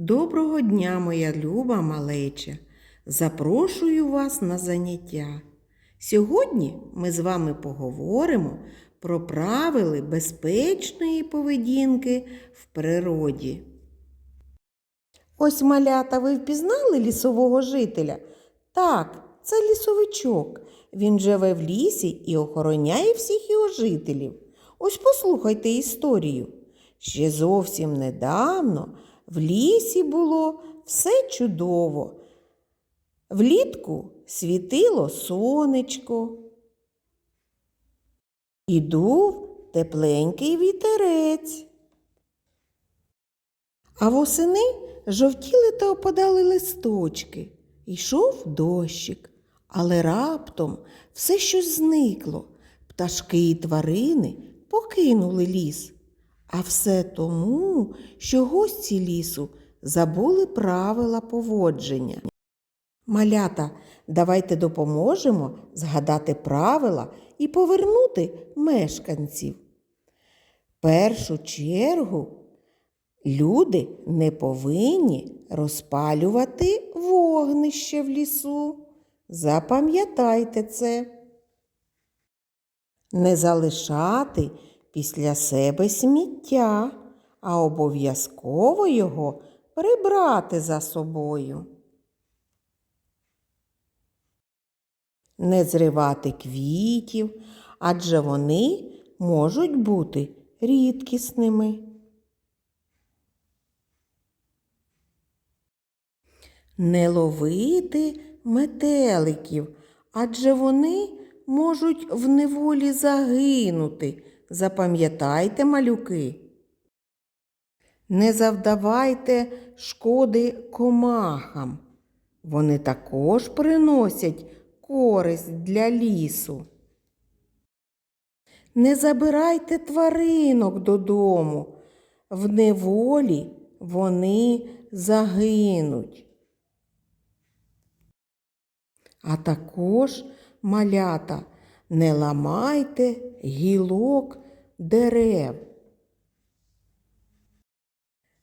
Доброго дня, моя люба малеча! Запрошую вас на заняття. Сьогодні ми з вами поговоримо про правила безпечної поведінки в природі. Ось малята, ви впізнали лісового жителя? Так, це лісовичок. Він живе в лісі і охороняє всіх його жителів. Ось послухайте історію. Ще зовсім недавно в лісі було все чудово. Влітку світило сонечко. І дув тепленький вітерець. А восени жовтіли та опадали листочки. Йшов дощик, але раптом все щось зникло. Пташки і тварини покинули ліс. А все тому, що гості лісу забули правила поводження. Малята, давайте допоможемо згадати правила і повернути мешканців. Першу чергу люди не повинні розпалювати вогнище в лісу. Запам'ятайте це. Не залишати після себе сміття, а обов'язково його прибрати за собою. Не зривати квітів, адже вони можуть бути рідкісними. Не ловити метеликів, адже вони можуть в неволі загинути. Запам'ятайте, малюки. Не завдавайте шкоди комахам. Вони також приносять користь для лісу. Не забирайте тваринок додому. В неволі вони загинуть. А також, малята, не ламайте гілок дерев.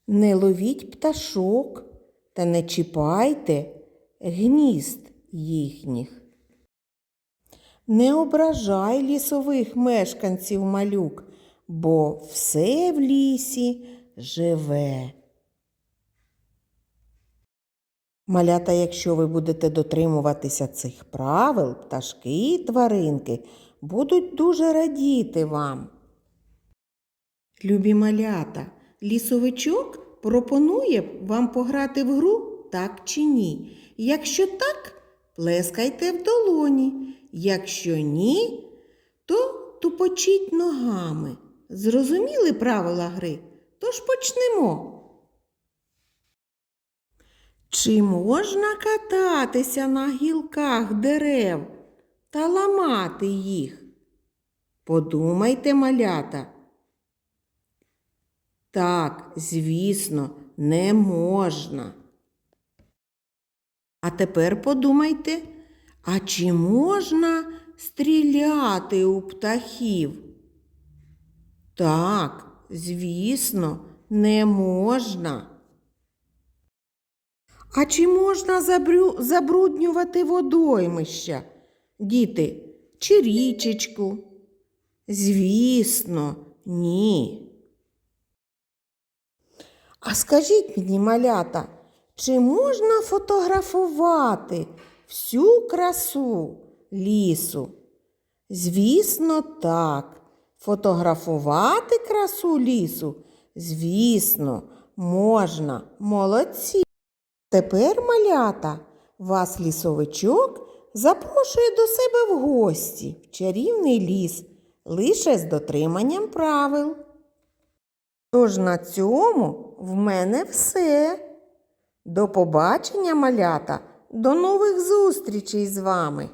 Не ловіть пташок та не чіпайте гнізд їхніх. Не ображай лісових мешканців малюк, бо все в лісі живе. Малята, якщо ви будете дотримуватися цих правил, пташки і тваринки будуть дуже радіти вам. Любі малята, лісовичок пропонує вам пограти в гру так чи ні. Якщо так, плескайте в долоні. Якщо ні, то тупочіть ногами. Зрозуміли правила гри? Тож почнемо. Чи можна кататися на гілках дерев та ламати їх? Подумайте, малята. Так, звісно, не можна. А тепер подумайте, а чи можна стріляти у птахів? Так, звісно, не можна. А чи можна забрю... забруднювати водоймища, діти, чи річечку? Звісно, ні. А скажіть мені, малята, чи можна фотографувати всю красу лісу? Звісно, так. Фотографувати красу лісу? Звісно, можна. Молодці. Тепер, малята, вас лісовичок запрошує до себе в гості в чарівний ліс лише з дотриманням правил. Тож на цьому в мене все. До побачення, малята, до нових зустрічей з вами!